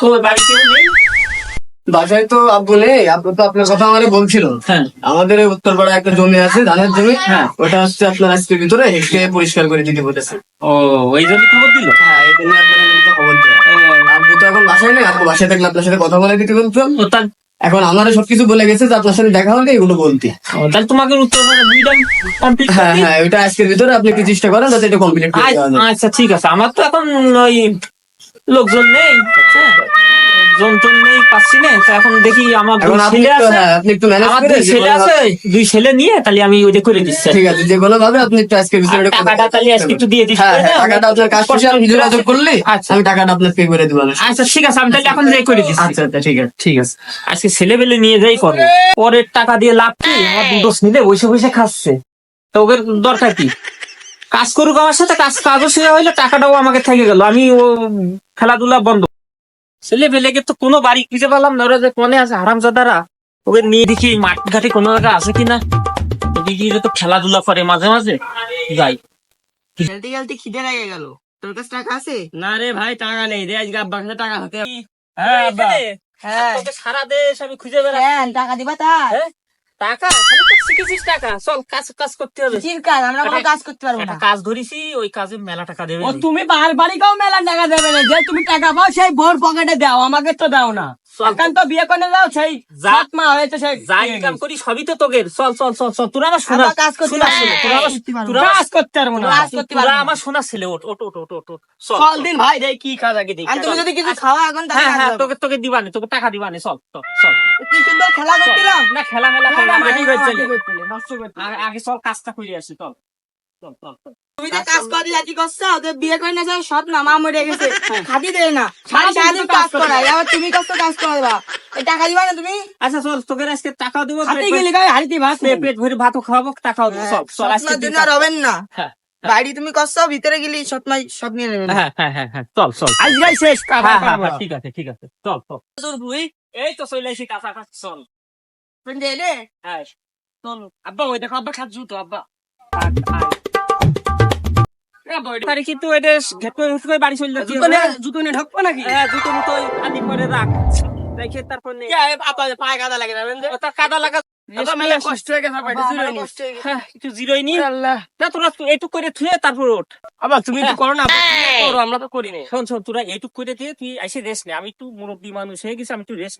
তো বাড়ি কেউ নেই। বাসায় তো আব্বু নেই আব্বু তো আপনার কথা আমারে বলছিল। হ্যাঁ। আমাদের এই উত্তরপাড়ায় একটা জমি আছে ধানের জমি। হ্যাঁ। ওটা হচ্ছে আপনার আজকের ভিতরে হেঁটে পরিষ্কার করে দিতে বলেছে। ও ওই জন্য খবর দিল? হ্যাঁ এই জন্য আপনার খবর। আব্বু তো এখন বাসায় নেই আব্বু বাসায় থাকলে আপনার সাথে কথা বলে দিতে তার এখন আমারও সবকিছু বলে গেছে যে আপনার সাথে দেখা হলে এগুলো বলতে। তাহলে তোমাকে উত্তর কমপ্লিট হ্যাঁ হ্যাঁ ওইটা আজকের ভিতরে আপনি একটু চেষ্টা করেন যাতে এটা কমপ্লিট আচ্ছা ঠিক আছে। আমার তো এখন ওই লোকজন নেই। লোকজন পাচ্ছি না। তো এখন দেখি আমার দুই ছেলে আছে। হ্যাঁ আপনি একটু ম্যানেজ করে দুই ছেলে আছে দুই ছেলে নিয়ে তাহলে আমি ওইটা করে দিচ্ছি। ঠিক আছে যে কোনো ভাবে আপনি একটু করে টাকাটা তাহলে আজকে একটু দিয়ে দিচ্ছি হ্যাঁ হ্যাঁ, টাকাটা আপনার কাজ শেষে আমি যোগাযোগ করলে আচ্ছা। আমি টাকাটা আপনার পে করে দেবো। আচ্ছা ঠিক আছে আমি তাহলে এখন যাই করে দিচ্ছি। আচ্ছা আচ্ছা ঠিক আছে ঠিক আছে। আজকে ছেলেবেলে নিয়ে যাই করব। পরের টাকা দিয়ে লাভ কি? আমার দুটো ছেলে বসে বসে খাচ্ছে। তো ওদের দরকার কি? কাজ করুক আমার সাথে কাজ কাজও শেষ হইলে টাকাটাও আমাকে থেকে গেল। আমি ও খেলাধুলা বন্ধ ছেলে পেলেকে তো কোনো বাড়ি খুঁজে পেলাম না ওরা যে কোনে আছে হারামজাদারা। ওকে নিয়ে দেখি মাঠ ঘাটে কোনো জায়গা আছে কিনা। দেখি তো খেলাধুলা করে মাঝে মাঝে। যাই। খেলতে খেলতে খিদে লাগে গেল। তোর কাছে টাকা আছে? না রে ভাই টাকা নেই। রে আজকে আব্বার কাছে টাকা হাতে। হ্যাঁ হ্যাঁ সারা দেশ আমি খুঁজে বেড়াচ্ছি। হ্যাঁ টাকা দিবা তার হ্যাঁ? টাকা? খালি তো শিখেছিস টাকা। চল কাজ কাজ করতে হবে। কাজ আমরা কোনো কাজ করতে পারব না। কাজ ধরেছি ওই কাজে মেলা টাকা দেবে ও তুমি বার বাড়িকেও মেলা টাকা দেবে না। যে তুমি টাকা পাও সেই ভোর পকেটে দাও আমাকে তো দাও না। এখন তো বিয়ে করে দাও সেই সাত মা হয়েছে সেই যা ইনকাম করি সবই তো চল চল চল চল তোরা আমার শোনা কাজ করতে। তোরা। কাজ করতে পারব না। কাজ করতে তোরা পারব আমার শোনা ছেলে ওট ওট ওট ওট ওট চল দিন ভাই কি কাজ আগে আর তুমি যদি কিছু খাওয়া এখন তাহলে হ্যাঁ হ্যাঁ তোকে তোকে দিবানে তোকে টাকা দিবানে চল চল চল। কি সুন্দর খেলা করছিলাম না খেলা মেলা আগে- চল কাজটা করে আসি চল। চল চল তুমি যে কাজ করে রাজি করছ ওদের বিয়ে করে না যায় সব না মরে গেছে। খাদি দেয় না সারাদিন সারাদিন কাজ কাজ করাই আবার তুমি কষ্ট কাজ করবা টাকা দিবা না তুমি? আচ্ছা চল তোকে আজকে টাকা দেবো হাতে গেলে গায়ে হাড়িতে ভাত পেট পেট ভরে ভাতও খাওয়াবো টাকাও দেবো চল চল আজকে দিন- আর হবেন না। হ্যাঁ বাড়ি তুমি করছ ভিতরে গেলি সব নিয়ে হ্যাঁ হ্যাঁ হ্যাঁ হ্যাঁ চল চল। শেষ হ্যাঁ হ্যাঁ। হ্যাঁ, ঠিক আছে ঠিক আছে চল চল। এই তো চলে চল। ফ্রেন্ড এলে হ্যাঁ চল আব্বা ওই দেখো আব্বা খাচ্ছু তো আব্বা তারে কিন্তু এটা ঘেট করে করে বাড়ি চলে যাচ্ছি জুতো নিয়ে জুতো ঢকবো নাকি হ্যাঁ জুতো মুতো আনি করে রাখ রেখে তারপর নে কে, পায়ে কাদা লাগে ও তার কাদা লাগা কষ্ট হয়ে গেছে একটু জিরোই নি। হ্যাঁ একটু জিরোই নি। আল্লাহ। না তোরা এইটুক করে থুয়ে তারপর ওঠ। আব্বা তুমি একটু করো না আব্বা, তুমি করো, আমরা তো করি নি শোন শোন তোরা এইটুক করে দিয়ে তুই এসে রেস্ট নে। আমি একটু মুরব্বী মানুষ হয়ে গেছি আমি একটু রেস্ট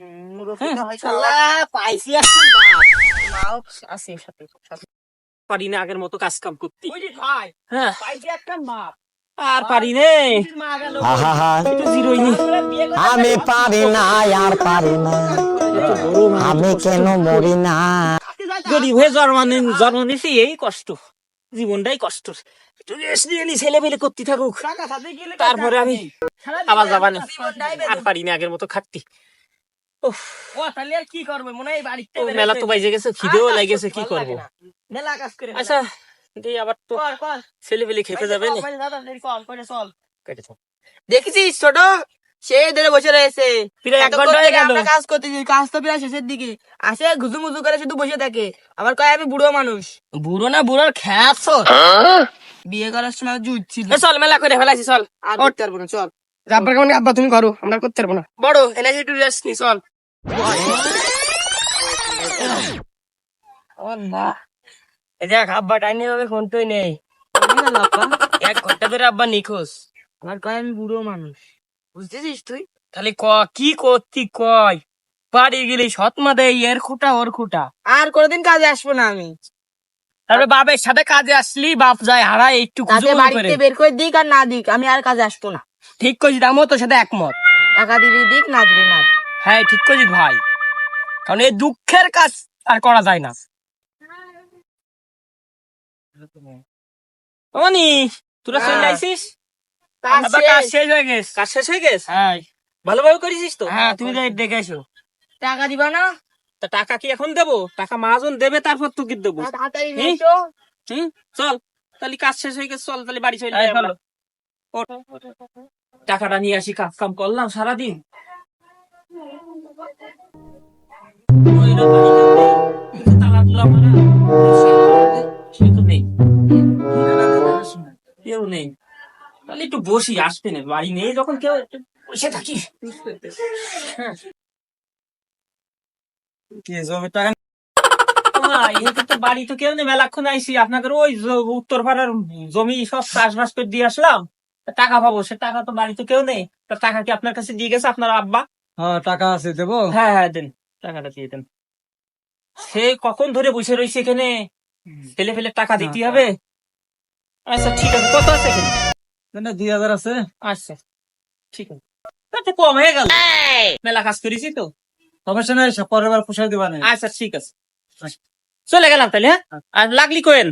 পাইছি আছে সাথে সাথে। পারি না আগের মতো কাজ কাম করতে হ্যাঁ। একটা মাপ। আর পারি নে। আমি পারি না আর পারি না। আমি কেন মরি না? গরিব হয়ে জন্ম জন্ম নিছি এই কষ্ট। জীবনটাই কষ্ট একটু রেস্ট নিয়ে নি ছেলে পেলে করতে থাকুক। টাকা সাথে গেলে তো তারপরে আমি আবার যাবা না আর পারি না আগের মতো খাটতি। উফ, ও তাহলে আর কি করবে? মনে হয় বাড়িতে মেলা তো বাইজে গেছে খিদেও লাগেছে কি করব? না। মেলা কাজ করে আচ্ছা দিয়ে আবার তো কর কর। ছেলে পেলে খেপে যাবে না। দেখেছিস ছোট? সে ধরে বসে রয়েছে। প্রায় এক ঘণ্টা হয়ে গেল। কাজ করতেছি কাজ তো প্রায় শেষের দিকে। আসে ঘুজু মুজু করে শুধু বসে থাকে। আবার কয় আমি বুড়ো মানুষ। বুড়ো না বুড়োর খ্যাপ বিয়ে করার সময় ছিল। চল মেলা করে ফেলাইছি চল। আর করতে পারব না চল। আব্বার কেমন? আব্বা তুমি করো আমরা করতে পারব না। বড় এনে একটু রেস্ট নি চল। ও এই দেখ আব্বা টাইনি তোই নেই। এক ঘণ্টা ধরে আব্বা নিখোঁজ। আবার কয় আমি বুড়ো মানুষ। বুঝতেছিস তুই? তাহলে ক কি করতি কয়? বাড়ি গেলি সৎমা দেয় এর খুঁটা ওর খুঁটা। আর কোনোদিন কাজে আসব না আমি। তারপরে বাপের সাথে কাজে আসলি বাপ যায় হারায় একটু তাতে বাড়িতে বের করে দিক আর না দিক আমি আর কাজে আসব না। ঠিক করছিস আমিও তোর সাথে একমত। টাকা দিবি দিক না দিবি না হ্যাঁ ঠিক করছিস ভাই। কারণ এই দুঃখের কাজ আর করা যায় না। অনি তোরা চলে হ্যাঁ। আইছিস কাজ শেষ। শেষ হয়ে গেছে। কাজ শেষ হয়ে গেছে? হ্যাঁ। ভালোভাবে করেছিস তো? হ্যাঁ তুমি যাই দেখে এসো। টাকা দিবা না? তা টাকা কি এখন দেবো? টাকা মাহাজন দেবে তারপর তোকে দেবো। হুম? চল তাহলে কাজ শেষ হয়ে গেছে চল তাহলে বাড়ি চলে যাই আমরা। টাকাটা নিয়ে আসি কাজ কাম করলাম সারাদিন। তালা বসি আসবে না বাড়ি নেই যখন কেউ বসে থাকি কি জমির টাকা তো বাড়ি তো কেউ নেই মেলাক্ষণ আইসি। আপনাদের ওই উত্তর পাড়ার জমি সব চাষবাস করে দিয়ে আসলাম। টাকা পাবো সে টাকা তো বাড়ি তো কেউ নেই। তা টাকা কি আপনার কাছে দিয়ে গেছে আপনার আব্বা? হ্যাঁ টাকা আছে দেবো? হ্যাঁ হ্যাঁ দেন টাকাটা দিয়ে দেন। সে কখন ধরে বসে রয়েছে এখানে? ফেলে ফেলে টাকা দিতে হবে? আচ্ছা ঠিক আছে কত আছে এখানে? দুই হাজার আছে? আচ্ছা ঠিক আছে। তাতে কম হয়ে গেল। মেলা কাজ করেছি তো। সমস্যা নাই পরের বার পোষাই দিবা না। আচ্ছা ঠিক আছে। চলে গেলাম তাহলে হ্যাঁ? আর লাগলি কোয়েন